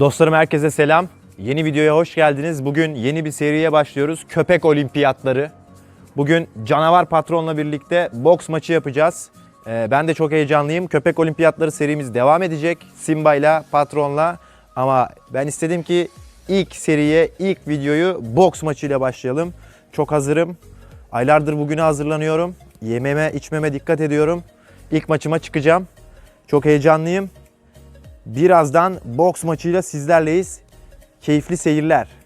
Dostlarım herkese selam. Yeni videoya hoş geldiniz. Bugün yeni bir seriye başlıyoruz. Köpek Olimpiyatları. Bugün canavar patronla birlikte boks maçı yapacağız. Ee, ben de çok heyecanlıyım. Köpek Olimpiyatları serimiz devam edecek. Simba ile patronla. Ama ben istedim ki ilk seriye, ilk videoyu boks maçıyla başlayalım. Çok hazırım. Aylardır bugüne hazırlanıyorum. Yememe, içmeme dikkat ediyorum. İlk maçıma çıkacağım. Çok heyecanlıyım. Birazdan boks maçıyla sizlerleyiz. Keyifli seyirler.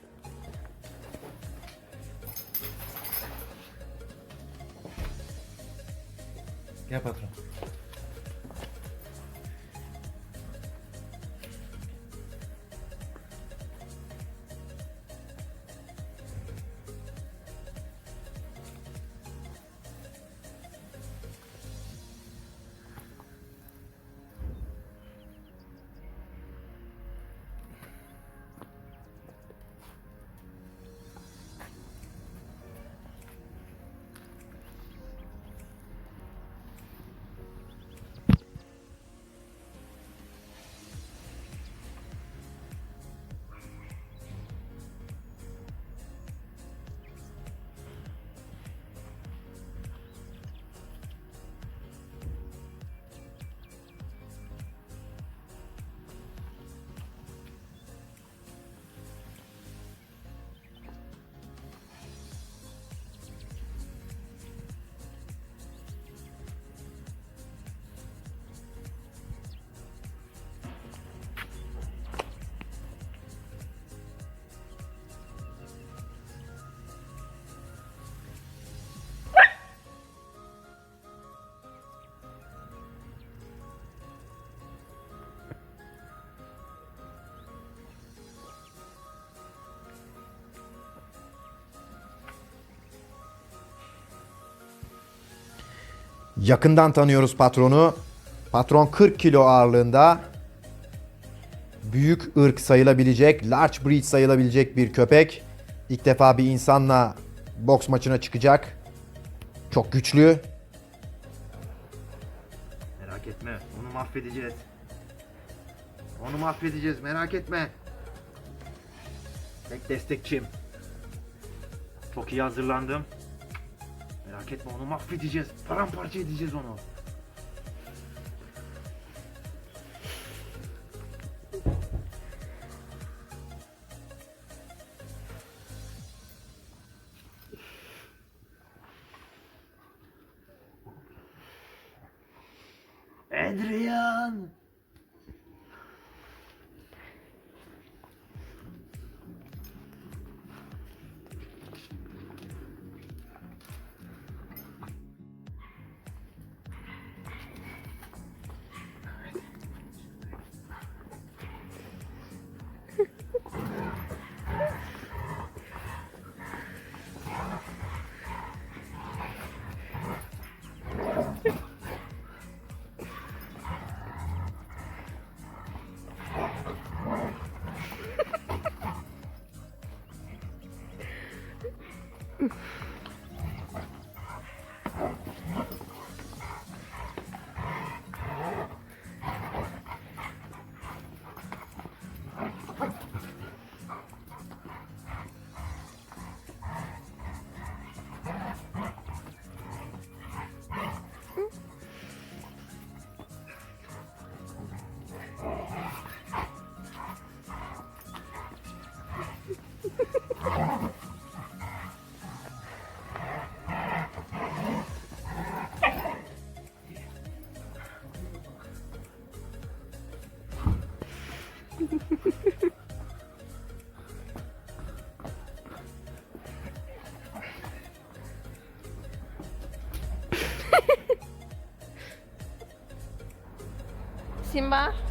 Yakından tanıyoruz patronu. Patron 40 kilo ağırlığında. Büyük ırk sayılabilecek, large breed sayılabilecek bir köpek. İlk defa bir insanla boks maçına çıkacak. Çok güçlü. Merak etme, onu mahvedeceğiz. Onu mahvedeceğiz, merak etme. Tek destekçim. Çok iyi hazırlandım. Merak etme, onu mahvedeceğiz. Paramparça edeceğiz onu. Adrian! Simba. Adrian!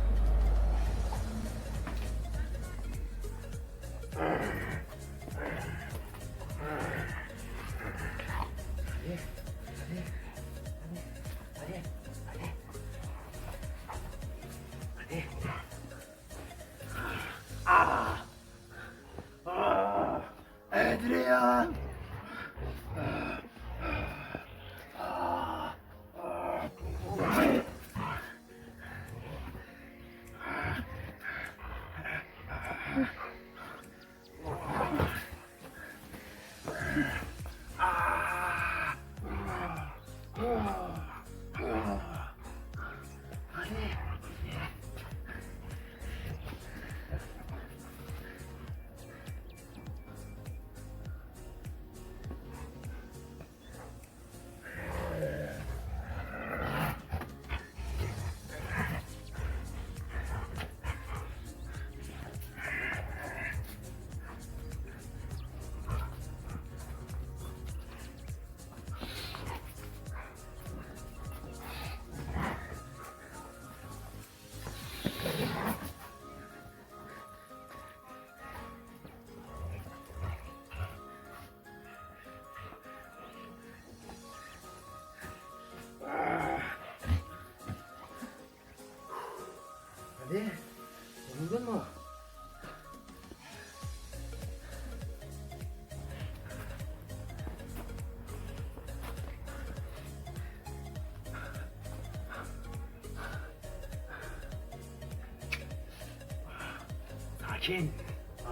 Sakin.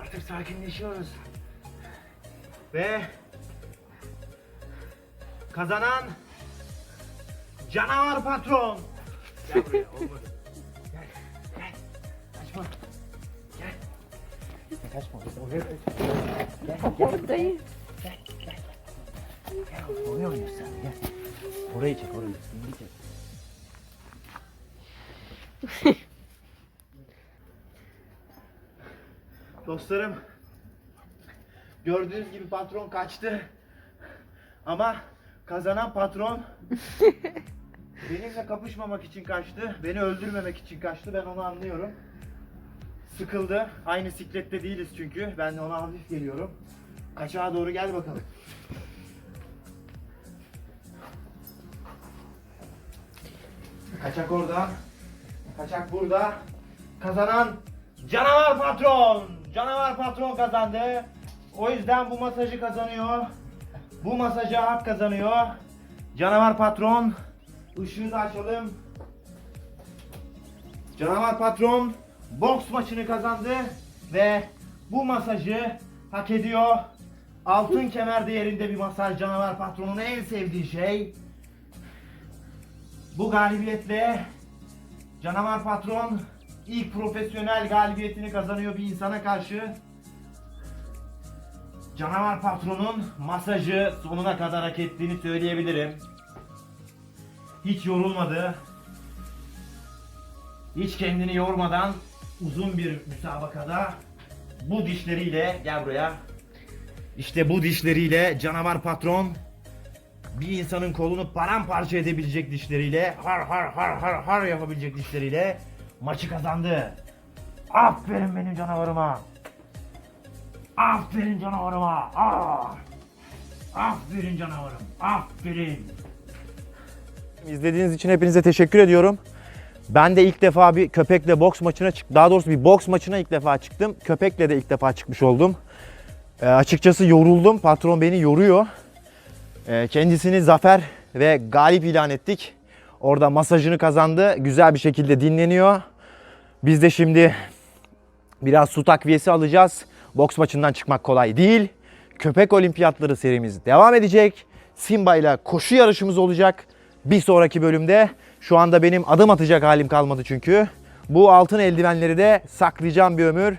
Artık sakinleşiyoruz. Ve kazanan canavar patron. Gel buraya olmadı. Gel. Gel. Kaçma. Gel. Kaçma. Oraya kaçma. Buradayım. Oraya oynuyorsun. Gel. Orayı çek orayı. Şimdi çek. Dostlarım gördüğünüz gibi patron kaçtı. Ama kazanan patron benimle kapışmamak için kaçtı. Beni öldürmemek için kaçtı. Ben onu anlıyorum. Sıkıldı. Aynı siklette değiliz çünkü. Ben de ona hafif geliyorum. Kaçağa doğru gel bakalım. Kaçak orada. Kaçak burada. Kazanan canavar patron. Canavar patron kazandı. O yüzden bu masajı kazanıyor. Bu masaja hak kazanıyor. Canavar patron. Işığı da açalım. Canavar patron boks maçını kazandı ve bu masajı hak ediyor. Altın kemer değerinde bir masaj canavar patronun en sevdiği şey. Bu galibiyetle canavar patron ilk profesyonel galibiyetini kazanıyor bir insana karşı. Canavar patronun masajı sonuna kadar hak ettiğini söyleyebilirim. Hiç yorulmadı. Hiç kendini yormadan uzun bir müsabakada bu dişleriyle gel buraya. İşte bu dişleriyle canavar patron bir insanın kolunu paramparça edebilecek dişleriyle, har har har har har yapabilecek dişleriyle maçı kazandı. Aferin benim canavarıma. Aferin canavarıma. Ah. Aferin canavarım. Aferin. İzlediğiniz için hepinize teşekkür ediyorum. Ben de ilk defa bir köpekle boks maçına çık, daha doğrusu bir boks maçına ilk defa çıktım. Köpekle de ilk defa çıkmış oldum. Ee, açıkçası yoruldum. Patron beni yoruyor. Ee, kendisini zafer ve galip ilan ettik. Orada masajını kazandı. Güzel bir şekilde dinleniyor. Biz de şimdi biraz su takviyesi alacağız. Boks maçından çıkmak kolay değil. Köpek olimpiyatları serimiz devam edecek. Simba ile koşu yarışımız olacak. Bir sonraki bölümde şu anda benim adım atacak halim kalmadı çünkü. Bu altın eldivenleri de saklayacağım bir ömür.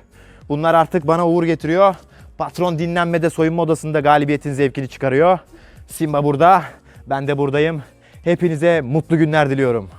Bunlar artık bana uğur getiriyor. Patron dinlenmede soyunma odasında galibiyetin zevkini çıkarıyor. Simba burada, ben de buradayım. Hepinize mutlu günler diliyorum.